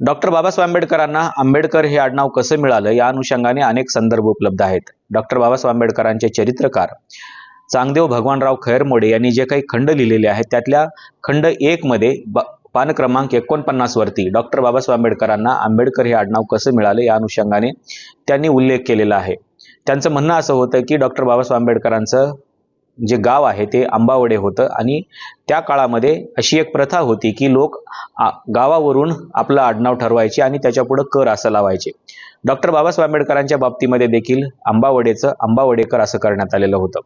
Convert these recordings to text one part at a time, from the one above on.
Doctor Babasaheb आंबेडकरांना आंबेडकर हे आडनाव कसं मिळालं? या अनुषंगाने अनेक संदर्भ उपलब्ध आहेत. डॉक्टर बाबासाहेब आंबेडकरांचे चरित्रकार चांगदेव भगवानराव खैरमोडे यांनी जे काही खंड लिहिलेले आहेत त्यातल्या खंड एक मध्ये ब- पान क्रमांक एकोणपन्नास वरती डॉक्टर बाबासाहेब आंबेडकरांना आंबेडकर हे आडनाव कसं मिळालं या अनुषंगाने त्यांनी उल्लेख केलेला आहे. त्यांचं म्हणणं असं होतं की डॉक्टर बाबासाहेब आंबेडकरांचं जे गाव आहे ते आंबावडे होतं. आणि त्या काळामध्ये अशी एक प्रथा होती की लोक आ- गावावरून आपलं आडनाव ठरवायचे आणि त्याच्यापुढं कर असं लावायचे. डॉक्टर बाबासाहेब आंबेडकरांच्या बाबतीमध्ये देखील आंबावडेचं आंबावडेकर असं करण्यात आलेलं होतं.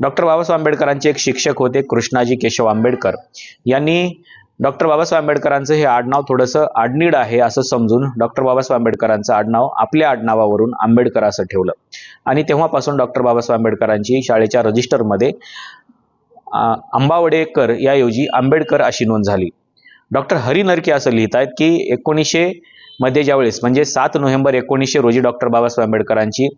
डॉक्टर बाबासाहेब आंबेडकरांचे एक शिक्षक होते कृष्णाजी केशव आंबेडकर. यांनी डॉक्टर बाबासाहेब आंबेडकरांचं हे आडनाव थोडंसं आडनीड आहे असं समजून डॉक्टर बाबासाहेब आंबेडकरांचं आडनाव आपल्या आडनावावरून आंबेडकर असं ठेवलं. आणि तेव्हापासून डॉक्टर बाबासाहेब आंबेडकरांची शाळेच्या रजिस्टरमध्ये आंबावडेकर याऐवजी आंबेडकर अशी नोंद झाली. डॉक्टर हरी नरके असं लिहित आहेत की एकोणीसशे मध्ये ज्यावेळेस म्हणजे सात नोव्हेंबर एकोणीसशे रोजी डॉक्टर बाबासाहेब आंबेडकरांची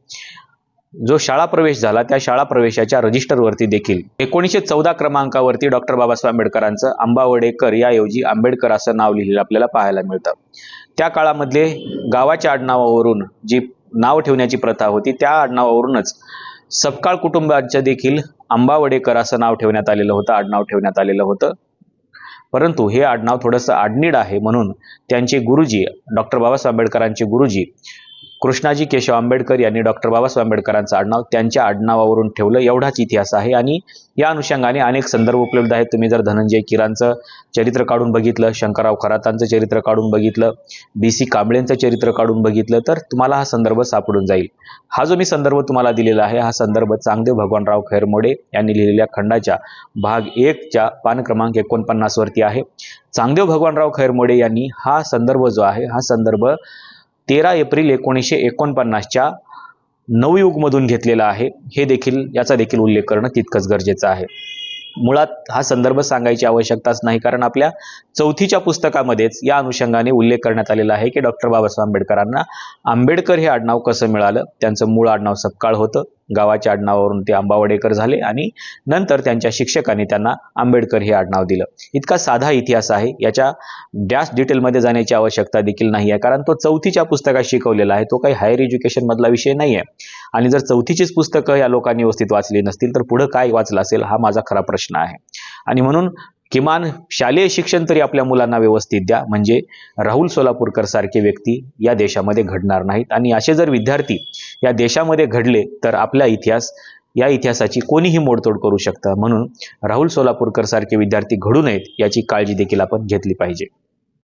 जो शाळा प्रवेश झाला त्या शाळा प्रवेशाच्या रजिस्टरवरती देखील एकोणीसशे चौदा क्रमांकावरती डॉक्टर बाबासाहेब आंबेडकरांचं आंबावडेकर याऐवजी आंबेडकर असं नाव लिहिलेलं आपल्याला पाहायला मिळतं. त्या काळामधले गावाच्या आडनावावरून जी नाव ठेवण्याची प्रथा होती त्या आडनावावरूनच सपकाळ कुटुंबाच्या देखील आंबावडेकर असं नाव ठेवण्यात आलेलं होतं आडनाव ठेवण्यात आलेलं होतं. परंतु हे आडनाव थोडंसं आडनीड आहे म्हणून त्यांचे गुरुजी डॉक्टर बाबासाहेब आंबेडकरांचे गुरुजी कृष्णाजी केशव आंबेडकर यांनी डॉक्टर बाबासाहेब आंबेडकरांचं आडनाव त्यांच्या आडनावावरून ठेवलं. एवढाच इतिहास आहे. आणि या अनुषंगाने अनेक संदर्भ उपलब्ध आहेत. तुम्ही जर धनंजय किरांचं चरित्र काढून बघितलं शंकरराव खरातांचं चरित्र काढून बघितलं बी सी कांबळेंचं चरित्र काढून बघितलं तर तुम्हाला हा संदर्भ सापडून जाईल. हा जो मी संदर्भ तुम्हाला दिलेला आहे हा संदर्भ चांगदेव भगवानराव खैरमोडे यांनी लिहिलेल्या खंडाच्या भाग एकच्या पान क्रमांक एकोणपन्नासवरती आहे. चांगदेव भगवानराव खैरमोडे यांनी हा संदर्भ जो आहे हा संदर्भ तेरा एप्रिल एकोणीसशे एकोणपन्नासच्या नवयुगमधून घेतलेला आहे. हे देखील याचा देखील उल्लेख करणं तितकंच गरजेचं आहे. मुळात हा संदर्भ सांगायची आवश्यकताच नाही कारण आपल्या चौथीच्या पुस्तकामध्येच या अनुषंगाने उल्लेख करण्यात आलेला आहे की डॉक्टर बाबासाहेब आंबेडकरांना आंबेडकर हे आडनाव कसं मिळालं? त्यांचं मूळ आडनाव सपकाळ होतं गावाच्या आडनावावरून ते आंबावडेकर झाले आणि नंतर त्यांच्या शिक्षकांनी त्यांना आंबेडकर हे आडनाव दिलं. इतका साधा इतिहास आहे याच्या डॅश डिटेलमध्ये जाण्याची आवश्यकता देखील नाही आहे कारण तो चौथीच्या पुस्तकात शिकवलेला आहे तो काही हायर एज्युकेशन मधला विषय नाही आहे. आणि जर चौथीचीच पुस्तकं या लोकांनी व्यवस्थित वाचली नसतील तर पुढं काय वाचलं असेल हा माझा खरा प्रश्न प्रश्न आहे. आणि म्हणून किमान शालेय शिक्षण तरी आपल्या मुलांना व्यवस्थित द्या. म्हणजे राहुल सोलापूरकर सारखे व्यक्ती या देशामध्ये घडणार नाहीत. आणि असे जर विद्यार्थी या देशामध्ये घडले तर आपला इतिहास या इतिहासाची कोणीही मोडतोड करू शकतं. म्हणून राहुल सोलापूरकर सारखे विद्यार्थी घडू नयेत याची काळजी देखील आपण घेतली पाहिजे.